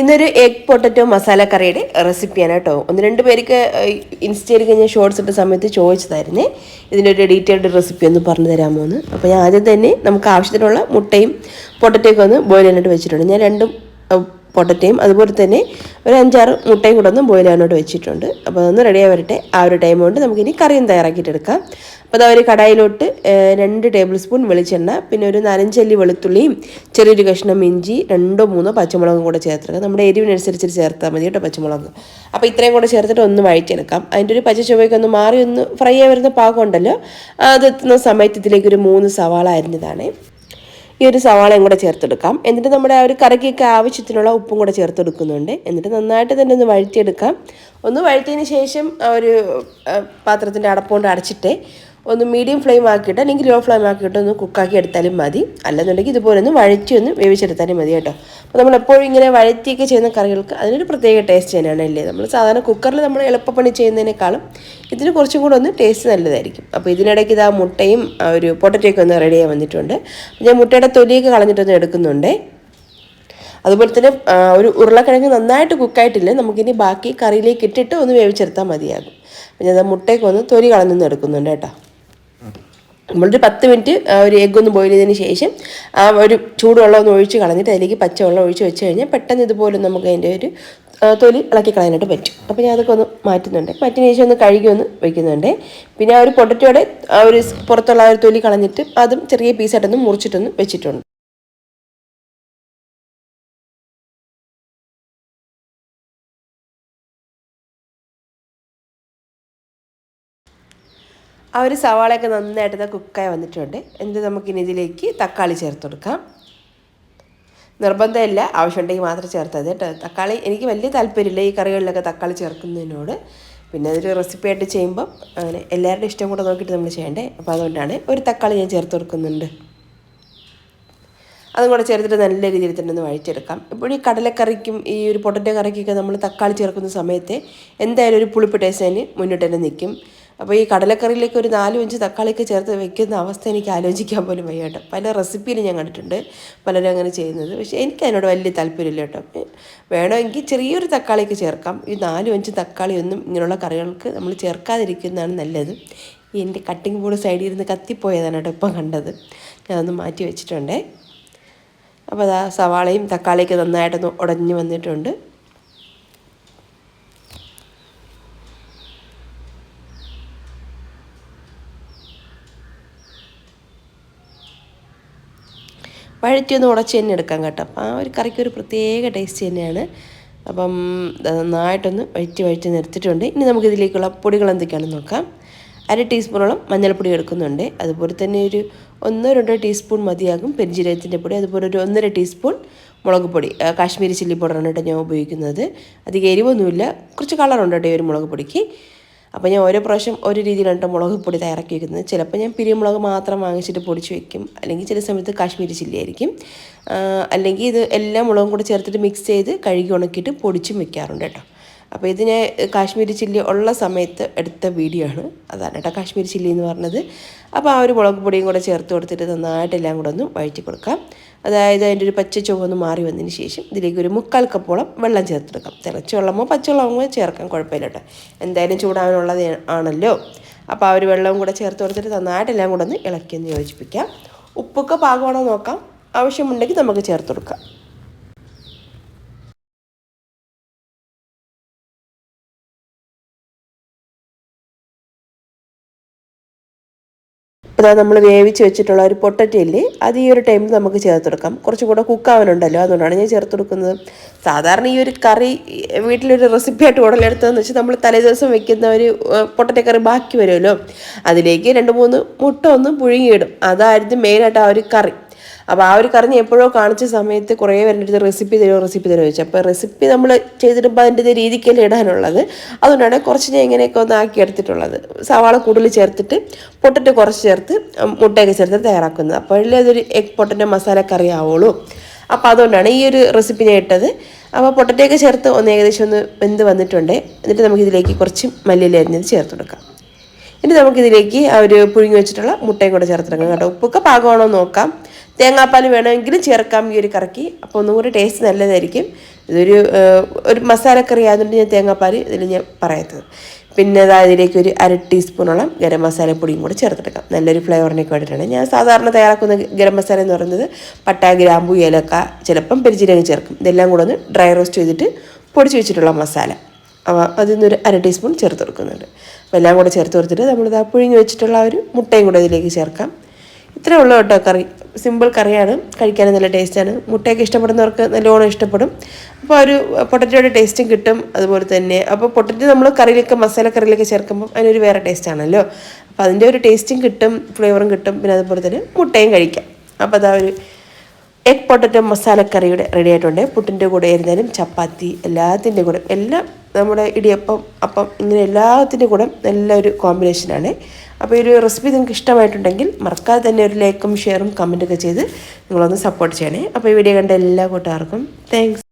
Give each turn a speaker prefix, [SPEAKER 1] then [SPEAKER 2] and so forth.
[SPEAKER 1] ഇന്നൊരു egg potato masala കറിയുടെ റെസിപ്പിയാണ് കേട്ടോ. ഒന്ന് രണ്ട് പേർക്ക് ഇൻസ്റ്റയിൽ കഴിഞ്ഞ ഷോർട്സ് ഇട്ട സമയത്ത് ചോദിച്ചതായിരുന്നേ. ഇതിന്റെ ഒരു ഡീറ്റെയിൽഡ് റെസിപ്പി ഒന്ന് പറഞ്ഞു തരാമോ എന്ന്. അപ്പോൾ ഞാൻ ആദ്യം തന്നെ നമുക്ക് ആവശ്യത്തിനുള്ള മുട്ടയും പൊട്ടറ്റോയൊക്കെ ഒന്ന് ബോയിൽ ചെയ്യാനായിട്ട് വെച്ചിട്ടുണ്ട്. ഞാൻ രണ്ടും പൊട്ടറ്റയും അതുപോലെ തന്നെ ഒരു അഞ്ചാറ് മുട്ടയും കൂടെ ഒന്ന് ചെയ്യാനായിട്ട് വെച്ചിട്ടുണ്ട്. അപ്പോൾ അതൊന്ന് റെഡിയായി വരട്ടെ. ആ ഒരു ടൈം കൊണ്ട് നമുക്കിനി കറിയും തയ്യാറാക്കിയിട്ടെടുക്കാം അപ്പോൾ അതാ ഒരു കടായിലോട്ട് രണ്ട് ടേബിൾ സ്പൂൺ വെളിച്ചെണ്ണ പിന്നെ ഒരു നാലഞ്ചല്ലി വെളുത്തുള്ളിയും ചെറിയൊരു കഷ്ണം ഇഞ്ചി രണ്ടോ മൂന്നോ പച്ചമുളകും കൂടെ ചേർത്തെടുക്കാം നമ്മുടെ എരിവിനനുസരിച്ച് ചേർത്താൽ മതി കേട്ടോ പച്ചമുളക്. അപ്പോൾ ഇത്രയും കൂടെ ചേർത്തിട്ട് ഒന്ന് വഴറ്റിയെടുക്കാം. അതിന്റെ ഒരു പച്ച ചുവയ്ക്ക് ഒന്ന് മാറി ഒന്ന് ഫ്രൈ ആയി വരുന്ന പാകം ഉണ്ടല്ലോ അത് എത്തുന്ന സമയത്ത് ഇതിലേക്ക് ഒരു മൂന്ന് സവാള അരിഞ്ഞതാണേ. ഈ ഒരു സവാളയും കൂടെ ചേർത്തെടുക്കാം. എന്നിട്ട് നമ്മുടെ ആ ഒരു കറിക്കൊക്കെ ആവശ്യത്തിനുള്ള ഉപ്പും കൂടെ ചേർത്തെടുക്കുന്നുണ്ട്. എന്നിട്ട് നന്നായിട്ട് തന്നെ ഒന്ന് വഴറ്റിയെടുക്കാം. ഒന്ന് വഴറ്റിയതിന് ശേഷം ആ ഒരു പാത്രത്തിന്റെ അടപ്പുകൊണ്ട് അടച്ചിട്ട് ഒന്ന് മീഡിയം ഫ്ലെയിം ആക്കിയിട്ട് അല്ലെങ്കിൽ ലോ ഫ്ലെയിം ആക്കിയിട്ട് ഒന്ന് കുക്കാക്കി എടുത്താലും മതി. അല്ലെന്നുണ്ടെങ്കിൽ ഇതുപോലെ ഒന്ന് വഴറ്റി ഒന്ന് വേവിച്ചെടുത്താലും മതി കേട്ടോ. അപ്പോൾ നമ്മൾ എപ്പോഴും ഇങ്ങനെ വഴറ്റിയൊക്കെ ചെയ്യുന്ന കറികൾക്ക് അതിനൊരു പ്രത്യേക ടേസ്റ്റ് തന്നെയാണ് അല്ലേ? നമ്മൾ സാധാരണ കുക്കറിൽ നമ്മൾ എളുപ്പപ്പണി ചെയ്യുന്നതിനേക്കാളും ഇതിന് കുറച്ചും കൂടെ ഒന്ന് ടേസ്റ്റ് നല്ലതായിരിക്കും. അപ്പോൾ ഇതിനിടയ്ക്ക് ഇതാ മുട്ടയും ഒരു പൊട്ടറ്റയൊക്കെ ഒന്ന് റെഡി ആയി വന്നിട്ടുണ്ട്. ഞാൻ മുട്ടയുടെ തൊലിയൊക്കെ കളഞ്ഞിട്ടൊന്ന് എടുക്കുന്നുണ്ട്. അതുപോലെ തന്നെ ഒരു ഉരുളക്കിഴങ്ങ് നന്നായിട്ട് കുക്കായിട്ടില്ല നമുക്കിനി ബാക്കി കറിയിലേക്ക് ഇട്ടിട്ട് ഒന്ന് വേവിച്ചെടുത്താൽ മതിയാകും. പിന്നെ മുട്ടയൊക്കെ ഒന്ന് തൊലി കളഞ്ഞൊന്ന് എടുക്കുന്നുണ്ട് കേട്ടോ. നമ്മളൊരു പത്ത് മിനിറ്റ് ഒരു എഗ്ഗ് ഒന്ന് ബോയിൽ ചെയ്തതിന് ശേഷം ആ ഒരു ചൂടുവെള്ളം ഒന്ന് ഒഴിച്ച് കളഞ്ഞിട്ട് അതിലേക്ക് പച്ചവെള്ളം ഒഴിച്ച് വെച്ച് കഴിഞ്ഞാൽ പെട്ടെന്ന് ഇതുപോലെ നമുക്ക് അതിന്റെ ഒരു തൊലി ഇളക്കി കളയാനായിട്ട് പറ്റും. അപ്പോൾ ഞാൻ അതൊക്കെ ഒന്ന് മാറ്റുന്നുണ്ട്. മാറ്റിന് ശേഷം ഒന്ന് കഴുകി ഒന്ന് വെക്കുന്നുണ്ട്. പിന്നെ ആ ഒരു പൊട്ടറ്റോടെ ആ ഒരു പുറത്തുള്ള ആ ഒരു തൊലി കളഞ്ഞിട്ട് അതും ചെറിയ പീസായിട്ടൊന്ന് മുറിച്ചിട്ടൊന്ന് വെച്ചിട്ടുണ്ട്. ആ ഒരു സവാളയൊക്കെ നന്നായിട്ട് കുക്കായി വന്നിട്ടുണ്ട്. എന്നിട്ട് നമുക്കിനി ഇതിലേക്ക് തക്കാളി ചേർത്ത് കൊടുക്കാം. നിർബന്ധമില്ല. ആവശ്യമുണ്ടെങ്കിൽ മാത്രം ചേർത്താൽ കേട്ടോ. തക്കാളി എനിക്ക് വലിയ താല്പര്യമില്ല ഈ കറികളിലൊക്കെ തക്കാളി ചേർക്കുന്നതിനോട്. പിന്നെ അതൊരു റെസിപ്പി ആയിട്ട് ചെയ്യുമ്പം അങ്ങനെ എല്ലാവരുടെ ഇഷ്ടം കൂടെ നോക്കിയിട്ട് നമ്മൾ ചെയ്യണ്ടേ? അപ്പോൾ അതുകൊണ്ടാണ് ഒരു തക്കാളി ഞാൻ ചേർത്ത് കൊടുക്കുന്നുണ്ട്. അതും കൂടെ ചേർത്തിട്ട് നല്ല രീതിയിൽ തന്നെ ഒന്ന് വഴിച്ചെടുക്കാം ഇപ്പോൾ ഈ കടലക്കറിക്കും ഈ ഒരു പൊട്ടറ്റോ കറിക്കൊക്കെ നമ്മൾ തക്കാളി ചേർക്കുന്ന സമയത്ത് എന്തായാലും ഒരു പുളിപ്പ് ടേസ്റ്റ് അതിന് മുന്നോട്ട് തന്നെ നിൽക്കും. അപ്പോൾ ഈ കടലക്കറിയിലേക്ക് ഒരു നാലും അഞ്ച് തക്കാളിയൊക്കെ ചേർത്ത് വെക്കുന്ന അവസ്ഥ എനിക്ക് ആലോചിക്കാൻ പോലും വയ്യ കേട്ടോ. പല റെസിപ്പിയിൽ ഞാൻ കണ്ടിട്ടുണ്ട് പലരും അങ്ങനെ ചെയ്യുന്നത്. പക്ഷേ എനിക്ക് അതിനോട് വലിയ താല്പര്യമില്ല കേട്ടോ. വേണമെങ്കിൽ ചെറിയൊരു തക്കാളിയൊക്കെ ചേർക്കാം. ഈ നാലും അഞ്ച് തക്കാളിയൊന്നും ഇങ്ങനെയുള്ള കറികൾക്ക് നമ്മൾ ചേർക്കാതിരിക്കുന്നതാണ് നല്ലത്. എന്റെ കട്ടിംഗ് ബോർഡ് സൈഡിൽ ഇരുന്ന് കത്തിപ്പോയതാണ് കേട്ടോ ഇപ്പം കണ്ടത്. ഞാനൊന്ന് മാറ്റി വെച്ചിട്ടുണ്ടേ. അപ്പോൾ അതാ സവാളയും തക്കാളിയൊക്കെ നന്നായിട്ടൊന്ന് ഉടഞ്ഞു വന്നിട്ടുണ്ട്. വഴറ്റി ഒന്ന് ഉടച്ച് തന്നെ എടുക്കാം കേട്ടോ. അപ്പം ആ ഒരു കറിക്ക് ഒരു പ്രത്യേക ടേസ്റ്റ് തന്നെയാണ്. അപ്പം നന്നായിട്ടൊന്ന് വഴറ്റി വഴറ്റി നിർത്തിയിട്ടുണ്ട്. ഇനി നമുക്കിതിലേക്കുള്ള പൊടികൾ എന്തൊക്കെയാണെന്ന് നോക്കാം. അര ടീസ്പൂണോളം മഞ്ഞൾപ്പൊടി എടുക്കുന്നുണ്ട്. അതുപോലെ തന്നെ ഒരു ഒന്നോ രണ്ടോ ടീസ്പൂൺ മതിയാകും പെരിഞ്ജീരകത്തിന്റെ പൊടി. അതുപോലെ ഒരു ഒന്നര ടീസ്പൂൺ മുളക് പൊടി. കാശ്മീരി ചില്ലി പൗഡറാണ് കേട്ടോ ഞാൻ ഉപയോഗിക്കുന്നത്. അധികം എരിവൊന്നുമില്ല. കുറച്ച് കളറുണ്ട് കേട്ടോ ഈ ഒരു മുളക് പൊടിക്ക്? അപ്പോൾ ഞാൻ ഓരോ പ്രാവശ്യം ഒരു രീതിയിലാണ് മുളക് പൊടി തയ്യാറാക്കി വെക്കുന്നത് ചിലപ്പോൾ ഞാൻ പിരിമുളക് മാത്രം വാങ്ങിച്ചിട്ട് പൊടിച്ച് വെക്കും. അല്ലെങ്കിൽ ചില സമയത്ത് കാശ്മീരി ചില്ലി ആയിരിക്കും. അല്ലെങ്കിൽ ഇത് എല്ലാ മുളകും കൂടെ ചേർത്തിട്ട് മിക്സ് ചെയ്ത് കഴുകി ഉണക്കിയിട്ട് പൊടിച്ചും വെക്കാറുണ്ട് കേട്ടോ. അപ്പോൾ ഇത് ഞാൻ കാശ്മീരി ചില്ലി ഉള്ള സമയത്ത് എടുത്ത വീഡിയോ ആണ്. അതാണ് കേട്ടോ കാശ്മീരി ചില്ലി എന്ന് പറഞ്ഞത്. അപ്പോൾ ആ ഒരു മുളക് പൊടിയും കൂടെ ചേർത്ത് കൊടുത്തിട്ട് നന്നായിട്ട് എല്ലാം കൂടെ ഒന്ന് വഴറ്റി കൊടുക്കാം. അതായത് അതിന്റെ ഒരു പച്ച ചുവ ഒന്ന് മാറി വന്നതിന് ശേഷം ഇതിലേക്ക് ഒരു മുക്കാൽ കപ്പോളം വെള്ളം ചേർത്തെടുക്കാം. തിളച്ച വെള്ളമോ പച്ചവെള്ളമോ ചേർക്കാൻ കുഴപ്പമില്ല കേട്ടോ. എന്തായാലും ചൂടാവാനുള്ളത് ആണല്ലോ. അപ്പോൾ ആ ഒരു വെള്ളവും കൂടെ ചേർത്ത് കൊടുത്തിട്ട് നന്നായിട്ട് എല്ലാം കൂടെ ഒന്ന് ഇളക്കി ഒന്ന് യോജിപ്പിക്കാം. ഉപ്പൊക്കെ പാകമാണോ നോക്കാം. ആവശ്യമുണ്ടെങ്കിൽ നമുക്ക് ചേർത്ത് കൊടുക്കാം. അതാ നമ്മൾ വേവിച്ച് വെച്ചിട്ടുള്ള ഒരു പൊട്ടറ്റോ ഇല്ലേ അത് ഈ ഒരു ടൈമിൽ നമുക്ക് ചേർത്തെടുക്കാം കുറച്ചും കൂടെ കുക്കാവാനുണ്ടല്ലോ അതുകൊണ്ടാണ് ഞാൻ ചേർത്ത് കൊടുക്കുന്നത്. സാധാരണ ഈ ഒരു കറി വീട്ടിലൊരു റെസിപ്പി ആയിട്ട് ഉടലെടുത്തതെന്ന് വെച്ചാൽ നമ്മൾ തലേദിവസം വെക്കുന്ന ഒരു പൊട്ടറ്റോ കറി ബാക്കി വരുമല്ലോ. അതിലേക്ക് രണ്ട് മൂന്ന് മുട്ട ഒന്ന് പുഴുങ്ങിയിടും. അതായിരുന്നു മെയിനായിട്ട് ആ ഒരു കറി. അപ്പോൾ ആ ഒരു കറി എപ്പോഴോ കാണിച്ച സമയത്ത് കുറേ പേരുടെ അടുത്ത് റെസിപ്പി തരുമോ റെസിപ്പി തരുമോ ചോദിച്ചു. അപ്പോൾ റെസിപ്പി നമ്മൾ ചെയ്തിടുമ്പോൾ അതിന്റെ രീതിക്കല്ലേ ഇടാനുള്ളത്. അതുകൊണ്ടാണ് കുറച്ച് ഞാൻ ഇങ്ങനെയൊക്കെ ഒന്ന് ആക്കി എടുത്തിട്ടുള്ളത്. സവാള കൂടുതൽ ചേർത്തിട്ട് പൊട്ടറ്റ് കുറച്ച് ചേർത്ത് മുട്ടയൊക്കെ ചേർത്ത് തയ്യാറാക്കുന്നത്. അപ്പോഴല്ലേ അതൊരു എഗ് പൊട്ടന്റെ മസാല കറി ആവുള്ളൂ. അപ്പോൾ അതുകൊണ്ടാണ് ഈ ഒരു റെസിപ്പി ഞാൻ ഇട്ടത്. അപ്പോൾ പൊട്ടറ്റയൊക്കെ ചേർത്ത് ഒന്ന് ഏകദേശം ഒന്ന് വെന്ത് വന്നിട്ടുണ്ട്. എന്നിട്ട് നമുക്കിതിലേക്ക് കുറച്ച് മല്ലിയില അരിഞ്ഞത് ചേർത്ത് കൊടുക്കാം. ഇനി നമുക്കിതിലേക്ക് ആ ഒരു പുഴുങ്ങി വെച്ചിട്ടുള്ള മുട്ടയും കൂടെ ചേർത്തെടുക്കാം കേട്ടോ ഉപ്പൊക്കെ പാകമാണോ നോക്കാം. തേങ്ങാപ്പാൽ വേണമെങ്കിലും ചേർക്കാം ഈ ഒരു കറിക്ക്. അപ്പോൾ ഒന്നും കൂടി ടേസ്റ്റ് നല്ലതായിരിക്കും. ഇതൊരു ഒരു മസാലക്കറി ആയതുകൊണ്ട് ഞാൻ തേങ്ങാപ്പാൽ ഇതിൽ ഞാൻ പറയാത്തത്. പിന്നെ അതിലേക്ക് ഒരു അര ടീസ്പൂണോളം ഗരം മസാലപ്പൊടിയും കൂടെ ചേർത്തെടുക്കാം നല്ലൊരു ഫ്ലേവറിനൊക്കെ വേണ്ടിയിട്ടാണ് ഞാൻ സാധാരണ തയ്യാറാക്കുന്ന ഗരം മസാല എന്ന് പറയുന്നത് പട്ട ഗ്രാമ്പു ഏലക്ക ചിലപ്പം പെരിച്ചിരങ്ങ് ചേർക്കും. ഇതെല്ലാം കൂടെ ഒന്ന് ഡ്രൈ റോസ്റ്റ് ചെയ്തിട്ട് പൊടിച്ച് വെച്ചിട്ടുള്ള മസാല. അപ്പോൾ അതിൽ നിന്നൊരു അര ടീസ്പൂൺ ചേർത്ത് കൊടുക്കുന്നുണ്ട്. അപ്പോൾ എല്ലാം കൂടെ ചേർത്ത് കൊടുത്തിട്ട് നമ്മളിത് പുഴുങ്ങി വെച്ചിട്ടുള്ള ഒരു മുട്ടയും കൂടെ ഇതിലേക്ക് ചേർക്കാം. ഇത്രേ ഉള്ളൂ കേട്ടോ കറി. സിമ്പിൾ കറിയാണ്. കഴിക്കാനും നല്ല ടേസ്റ്റാണ് മുട്ടയൊക്കെ ഇഷ്ടപ്പെടുന്നവർക്ക് നല്ലോണം ഇഷ്ടപ്പെടും. അപ്പോൾ ഒരു പൊട്ടറ്റോയുടെ ടേസ്റ്റും കിട്ടും. അതുപോലെ തന്നെ അപ്പോൾ പൊട്ടറ്റോ നമ്മൾ കറിയിലൊക്കെ മസാല കറിയിലൊക്കെ ചേർക്കുമ്പോൾ അതിനൊരു വേറെ ടേസ്റ്റാണല്ലോ അപ്പോൾ അതിന്റെ ഒരു ടേസ്റ്റും കിട്ടും ഫ്ലേവറും കിട്ടും. പിന്നെ അതുപോലെ തന്നെ മുട്ടയും കഴിക്കാം. അപ്പോൾ അതാ ഒരു എഗ് പൊട്ടറ്റോ മസാലക്കറിയുടെ റെഡി ആയിട്ടുണ്ട്. പുട്ടിന്റെ കൂടെ ആയിരുന്നാലും ചപ്പാത്തി എല്ലാത്തിന്റെ കൂടെ. എല്ലാം നമ്മുടെ ഇടിയപ്പം അപ്പം ഇങ്ങനെ എല്ലാത്തിന്റെ കൂടെ നല്ലൊരു കോമ്പിനേഷനാണ് അപ്പോൾ ഈ ഒരു റെസിപ്പി നിങ്ങൾക്ക് ഇഷ്ടമായിട്ടുണ്ടെങ്കിൽ മറക്കാതെ തന്നെ ഒരു ലൈക്കും ഷെയറും കമന്റൊക്കെ ചെയ്ത് നിങ്ങളൊന്ന് സപ്പോർട്ട് ചെയ്യണേ. അപ്പോൾ ഈ വീഡിയോ കണ്ട എല്ലാ കൂട്ടുകാർക്കും താങ്ക്സ്